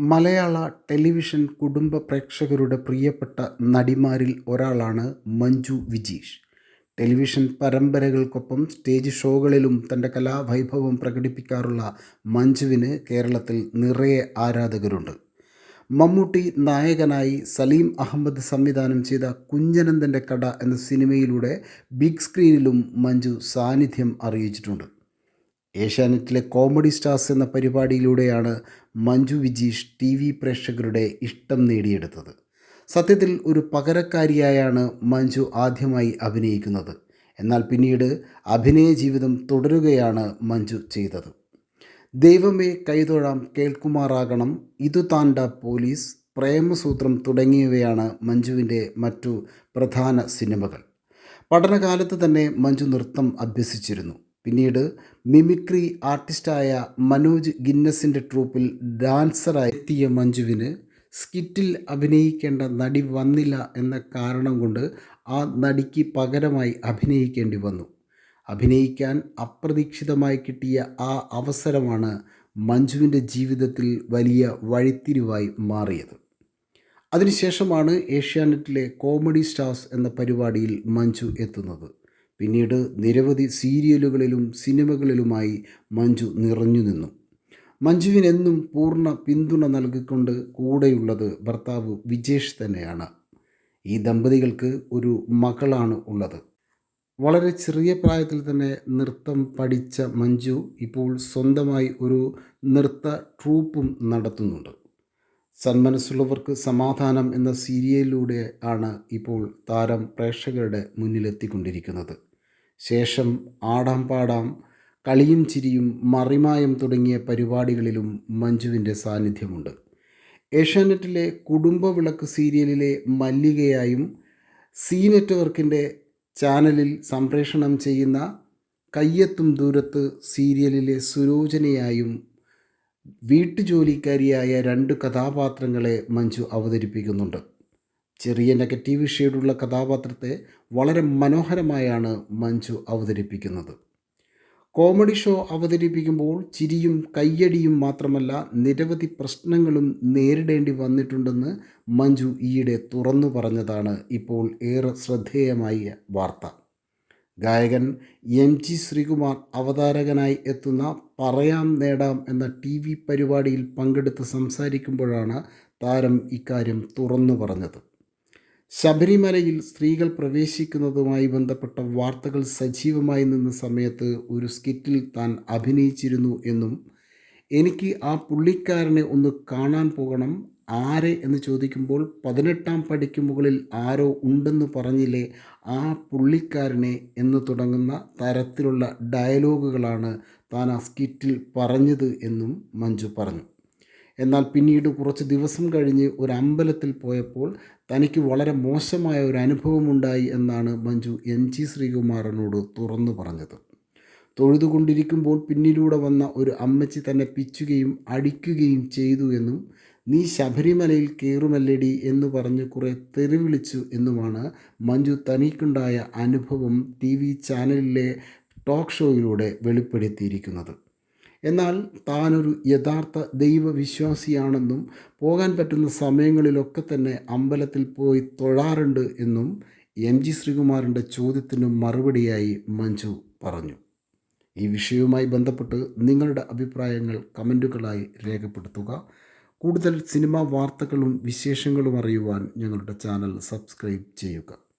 മലയാള television കുടുംബ പ്രേക്ഷകരുടെ പ്രിയപ്പെട്ട നടിമാരിൽ ഒരാളാണ് മഞ്ജു വിജീഷ്. ടെലിവിഷൻ പരമ്പരകൾക്കൊപ്പം സ്റ്റേജ് ഷോകളിലും തന്റെ കലാവൈഭവം പ്രകടിപ്പിക്കാറുള്ള മഞ്ജുവിന് കേരളത്തിൽ നിറയെ ആരാധകരുണ്ട്. മമ്മൂട്ടി നായകനായി സലീം അഹമ്മദ് സംവിധാനം ചെയ്ത കുഞ്ഞനന്തന്റെ കട എന്ന സിനിമയിലൂടെ ബിഗ് സ്ക്രീനിലും മഞ്ജു സാന്നിധ്യം അറിയിച്ചിട്ടുണ്ട്. ഏഷ്യാനെറ്റിലെ കോമഡി സ്റ്റാർസ് എന്ന പരിപാടിയിലൂടെയാണ് മഞ്ജു വിജീഷ് ടി വി പ്രേക്ഷകരുടെ ഇഷ്ടം നേടിയെടുത്തത്. സത്യത്തിൽ ഒരു പകരക്കാരിയായാണ് മഞ്ജു ആദ്യമായി അഭിനയിക്കുന്നത്. എന്നാൽ പിന്നീട് അഭിനയ ജീവിതം തുടരുകയാണ് മഞ്ജു ചെയ്തത്. ദൈവമേ കൈതൊഴാം കേൾക്കുമാറാകണം. ഇതു താണ്ട പോലീസ് പ്രേമസൂത്രം തുടങ്ങിയവയാണ് മഞ്ജുവിന്റെ മറ്റു പ്രധാന സിനിമകൾ. പഠനകാലത്ത് തന്നെ മഞ്ജു നൃത്തം അഭ്യസിച്ചിരുന്നു. പിന്നീട് മിമിക്രി ആർട്ടിസ്റ്റായ മനോജ് ഗിന്നസിന്റെ ട്രൂപ്പിൽ ഡാൻസറായി എത്തിയ മഞ്ജുവിന് സ്കിറ്റിൽ അഭിനയിക്കേണ്ട നടി വന്നില്ല എന്ന കാരണം കൊണ്ട് ആ നടിക്ക് പകരമായി അഭിനയിക്കേണ്ടി വന്നു. അഭിനയിക്കാൻ അപ്രതീക്ഷിതമായി കിട്ടിയ ആ അവസരമാണ് മഞ്ജുവിന്റെ ജീവിതത്തിൽ വലിയ വഴിത്തിരിവായി മാറിയത്. അതിനുശേഷമാണ് ഏഷ്യാനെറ്റിലെ കോമഡി സ്റ്റാർസ് എന്ന പരിപാടിയിൽ മഞ്ജു എത്തുന്നത്. പിന്നീട് നിരവധി സീരിയലുകളിലും സിനിമകളിലുമായി മഞ്ജു നിറഞ്ഞു നിന്നു. മഞ്ജുവിനെന്നും പൂർണ പിന്തുണ നൽകിക്കൊണ്ട് കൂടെയുള്ളത് ഭർത്താവ് വിജേഷ് തന്നെയാണ്. ഈ ദമ്പതികൾക്ക് ഒരു മകളാണ് ഉള്ളത്. വളരെ ചെറിയ പ്രായത്തിൽ തന്നെ നൃത്തം പഠിച്ച മഞ്ജു ഇപ്പോൾ സ്വന്തമായി ഒരു നൃത്ത ട്രൂപ്പും നടത്തുന്നുണ്ട്. സന്മനസ്സുള്ളവർക്ക് സമാധാനം എന്ന സീരിയലിലൂടെ ആണ് ഇപ്പോൾ താരം പ്രേക്ഷകരുടെ മുന്നിലെത്തിക്കൊണ്ടിരിക്കുന്നത്. ശേഷം ആടാം പാടാം കളിയും ചിരിയും മറിമായം തുടങ്ങിയ പരിപാടികളിലും മഞ്ജുവിന്റെ സാന്നിധ്യമുണ്ട്. ഏഷ്യാനെറ്റിലെ കുടുംബവിളക്ക് സീരിയലിലെ മല്ലികയായും സി നെറ്റ്വർക്കിന്റെ ചാനലിൽ സംപ്രേഷണം ചെയ്യുന്ന കയ്യെത്തും ദൂരത്ത് സീരിയലിലെ സുരോചനയായും വീട്ടുജോലിക്കാരിയായ രണ്ട് കഥാപാത്രങ്ങളെ മഞ്ജു അവതരിപ്പിക്കുന്നുണ്ട്. ചെറിയ നെഗറ്റീവ് ഷെയ്ഡുള്ള കഥാപാത്രത്തെ വളരെ മനോഹരമായാണ് മഞ്ജു അവതരിപ്പിക്കുന്നത്. കോമഡി ഷോ അവതരിപ്പിക്കുമ്പോൾ ചിരിയും കയ്യടിയും മാത്രമല്ല നിരവധി പ്രശ്നങ്ങളും നേരിടേണ്ടി വന്നിട്ടുണ്ടെന്ന് മഞ്ജു ഈയിടെ തുറന്നു പറഞ്ഞതാണ് ഇപ്പോൾ ഏറെ ശ്രദ്ധേയമായ വാർത്ത. ഗായകൻ എം ജി ശ്രീകുമാർ അവതാരകനായി എത്തുന്ന പറയാം നേടാം എന്ന ടി വി പരിപാടിയിൽ പങ്കെടുത്ത് സംസാരിക്കുമ്പോഴാണ് താരം ഇക്കാര്യം തുറന്നു പറഞ്ഞത്. ശബരിമലയിൽ സ്ത്രീകൾ പ്രവേശിക്കുന്നതുമായി ബന്ധപ്പെട്ട വാർത്തകൾ സജീവമായി നിന്ന സമയത്ത് ഒരു സ്കിറ്റിൽ താൻ അഭിനയിച്ചിരുന്നു എന്നും എനിക്ക് ആ പുള്ളിക്കാരനെ ഒന്ന് കാണാൻ പോകണം ആരെ എന്ന് ചോദിക്കുമ്പോൾ പതിനെട്ടാം പടിക്ക് മുകളിൽ ആരോ ഉണ്ടെന്ന് പറഞ്ഞില്ലേ ആ പുള്ളിക്കാരനെ എന്ന് തുടങ്ങുന്ന തരത്തിലുള്ള ഡയലോഗുകളാണ് താൻ ആ സ്കിറ്റിൽ പറഞ്ഞത് എന്നും മഞ്ജു പറഞ്ഞു. എന്നാൽ പിന്നീട് കുറച്ച് ദിവസം കഴിഞ്ഞ് ഒരു അമ്പലത്തിൽ പോയപ്പോൾ തനിക്ക് വളരെ മോശമായ ഒരു അനുഭവമുണ്ടായി എന്നാണ് മഞ്ജു എം ജി ശ്രീകുമാറിനോട് തുറന്നു പറഞ്ഞത്. തൊഴുതുകൊണ്ടിരിക്കുമ്പോൾ പിന്നിലൂടെ വന്ന ഒരു അമ്മച്ചി തന്നെ പിച്ചുകയും അടിക്കുകയും ചെയ്തു എന്നും നീ ശബരിമലയിൽ കയറുമല്ലടി എന്ന് പറഞ്ഞ് കുറേ തെറിവിളിച്ചു എന്നുമാണ് മഞ്ജു തനിക്കുണ്ടായ അനുഭവം ടി വി ചാനലിലെ ടോക്ക് ഷോയിലൂടെ വെളിപ്പെടുത്തിയിരിക്കുന്നത്. എന്നാൽ താനൊരു യഥാർത്ഥ ദൈവവിശ്വാസിയാണെന്നും പോകാൻ പറ്റുന്ന സമയങ്ങളിലൊക്കെ തന്നെ അമ്പലത്തിൽ പോയി തൊഴാറുണ്ട് എന്നും എം ജി ശ്രീകുമാറിന്റെ ചോദ്യത്തിന് മറുപടിയായി മഞ്ജു പറഞ്ഞു. ഈ വിഷയവുമായി ബന്ധപ്പെട്ട് നിങ്ങളുടെ അഭിപ്രായങ്ങൾ കമന്റുകളായി രേഖപ്പെടുത്തുക. കൂടുതൽ സിനിമാ വാർത്തകളും വിശേഷങ്ങളും അറിയുവാൻ ഞങ്ങളുടെ ചാനൽ സബ്സ്ക്രൈബ് ചെയ്യുക.